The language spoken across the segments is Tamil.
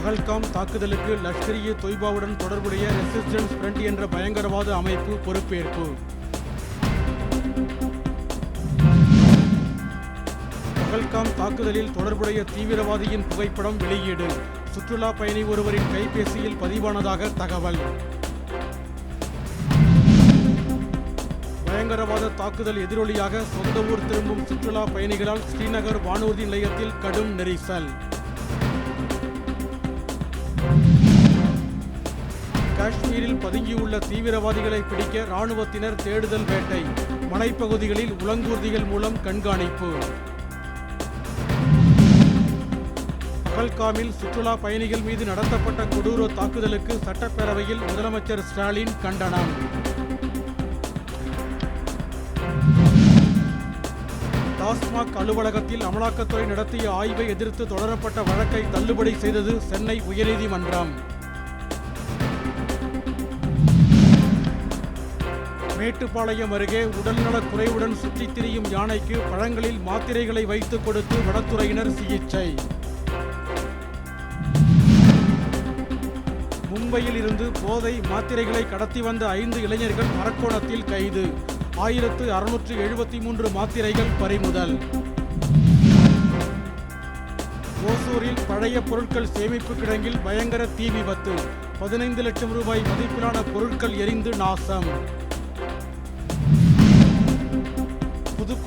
பகல்காம் தாக்குதலுக்கு லஷ்கர் இ தொய்பாவுடன் தொடர்புடைய ரெசிஸ்டன்ஸ் ஃப்ரண்ட் என்ற பயங்கரவாத அமைப்பு பொறுப்பேற்பு. பகல்காம் தாக்குதலில் தொடர்புடைய தீவிரவாதியின் புகைப்படம் வெளியீடு. சுற்றுலா பயணி ஒருவரின் கைபேசியில் பதிவானதாக தகவல். பயங்கரவாத தாக்குதல் எதிரொலியாக சொந்த ஊர் திரும்பும் சுற்றுலா பயணிகளால் ஸ்ரீநகர் வானூர்தி நிலையத்தில் கடும் நெரிசல். காஷ்மீரில் பதுங்கியுள்ள தீவிரவாதிகளை பிடிக்க ராணுவத்தினர் தேடுதல் வேட்டை. மலைப்பகுதிகளில் உலங்கூர்திகள் மூலம் கண்காணிப்பு. பகல்காமில் சுற்றுலா பயணிகள் மீது நடத்தப்பட்ட கொடூர தாக்குதலுக்கு சட்டப்பேரவையில் முதலமைச்சர் ஸ்டாலின் கண்டனம். டாஸ்மாக் அலுவலகத்தில் அமலாக்கத்துறை நடத்திய ஆய்வை எதிர்த்து தொடரப்பட்ட வழக்கை தள்ளுபடி செய்தது சென்னை உயர்நீதிமன்றம். மேட்டுப்பாளையம் அருகே உடல்நலக் குறைவுடன் சுற்றித் திரியும் யானைக்கு பழங்களில் மாத்திரைகளை வைத்து கொடுத்து வனத்துறையினர் சிகிச்சை. மும்பையில் இருந்து போதை மாத்திரைகளை கடத்தி வந்த ஐந்து இளைஞர்கள் அரக்கோணத்தில் கைது. ஆயிரத்து அறுநூற்று எழுபத்தி மூன்று மாத்திரைகள் பறிமுதல். ஓசூரில் பழைய பொருட்கள் சேமிப்பு கிடங்கில் பயங்கர தீ விபத்து. பதினைந்து லட்சம் ரூபாய் மதிப்பிலான பொருட்கள் எரிந்து நாசம்.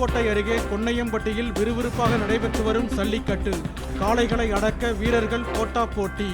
புதுக்கோட்டை அருகே கொன்னையம்பட்டியில் விறுவிறுப்பாக நடைபெற்று வரும் சல்லிக்கட்டு காளைகளை அடக்க வீரர்கள் போட்டா போட்டி.